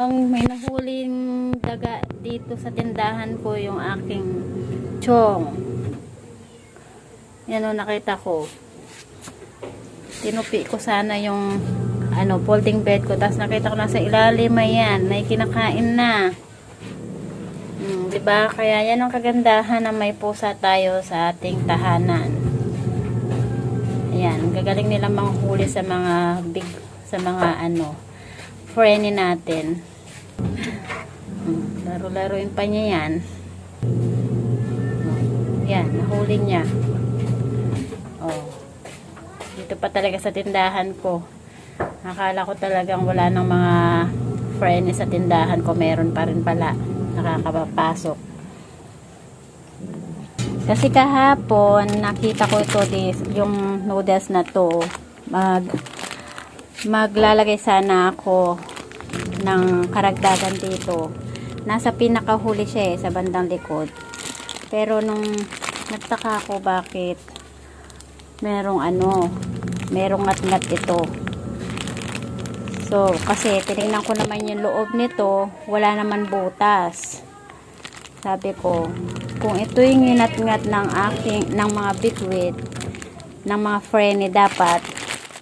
Ang may nahuling daga dito sa tindahan ko yung aking chong. Yan o nakita ko. Tinupi ko sana yung ano, folding bed ko. Tapos nakita ko na sa ilalim, ayan, may kinakain na. Hmm, ba? Kaya yan ang kagandahan na may pusa tayo sa ating tahanan. Ayan, gagaling nila manghuli sa mga big sa mga ano friendly natin. Laro-laruin pa niya yan. Yan, nahuli niya. Oh. Dito pa talaga sa tindahan ko. Akala ko talagang wala ng mga friendly sa tindahan ko. Meron pa rin pala. Nakakapapasok. Kasi kahapon, nakita ko ito, this, yung noodles na to. Mag, maglalagay sana ako ng karagdagan dito. Nasa pinakahuli siya eh, sa bandang likod. Pero nung nagtaka ako bakit merong ano, merong ngat-ngat ito. So, kasi tinignan ko naman yung loob nito, wala naman butas. Sabi ko, kung ito yung ginat-ngat ng aking, ng mga bigwit, ng mga friend dapat,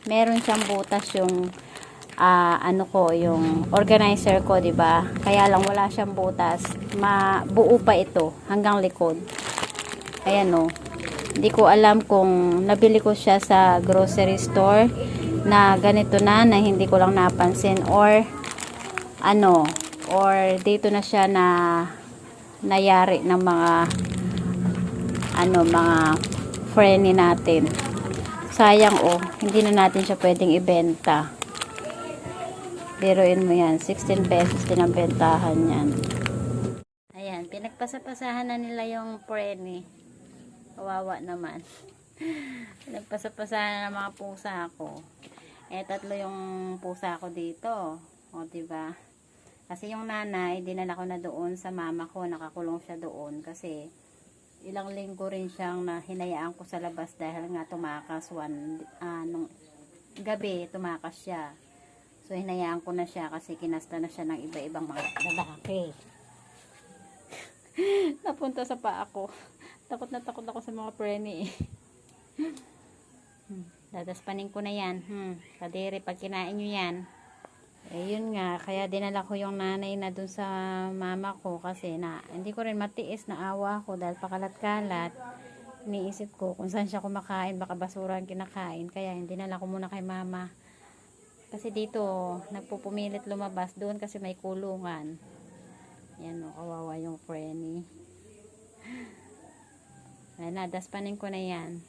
meron siyang butas yung ah, ano ko, yung organizer ko, 'di ba? Kaya lang wala siyang butas. Mabuo pa ito hanggang likod. Ayan oh. Hindi ko alam kung nabili ko siya sa grocery store na ganito na na hindi ko lang napansin or ano or dito na siya na nayari ng mga ano mga friendly natin sayang oh hindi na natin siya pwedeng ibenta biruin mo yan. 16 pesos din ang bentahan yan. Ayan pinagpasapasahan na nila yung preni kawawa naman. Pinagpasapasahan na mga pusa ko eh tatlo yung pusa ko dito. O diba? Kasi yung nanay dinala ko na doon sa mama ko. Nakakulong siya doon kasi ilang linggo rin siyang na hinayaan ko sa labas dahil nga tumakas one ah, nung gabi tumakas siya so hinayaan ko na siya kasi kinasta na siya ng iba-ibang mga lalaki napunta sa paa ko takot na takot ako sa mga preni eh. Hmm, dadaspanin ko na yan hmm, kadiri pag kinain nyo yan eh yun nga, kaya dinala ko yung nanay na dun sa mama ko kasi na hindi ko rin matiis na awa ko dahil pakalat-kalat. Iniisip ko kung saan siya kumakain, baka basura ang kinakain. Kaya hindi dinala ko muna kay mama. Kasi dito, nagpupumilit lumabas doon kasi may kulungan. Yan o, kawawa yung Frenny. Ayan na, daspanin ko na yan.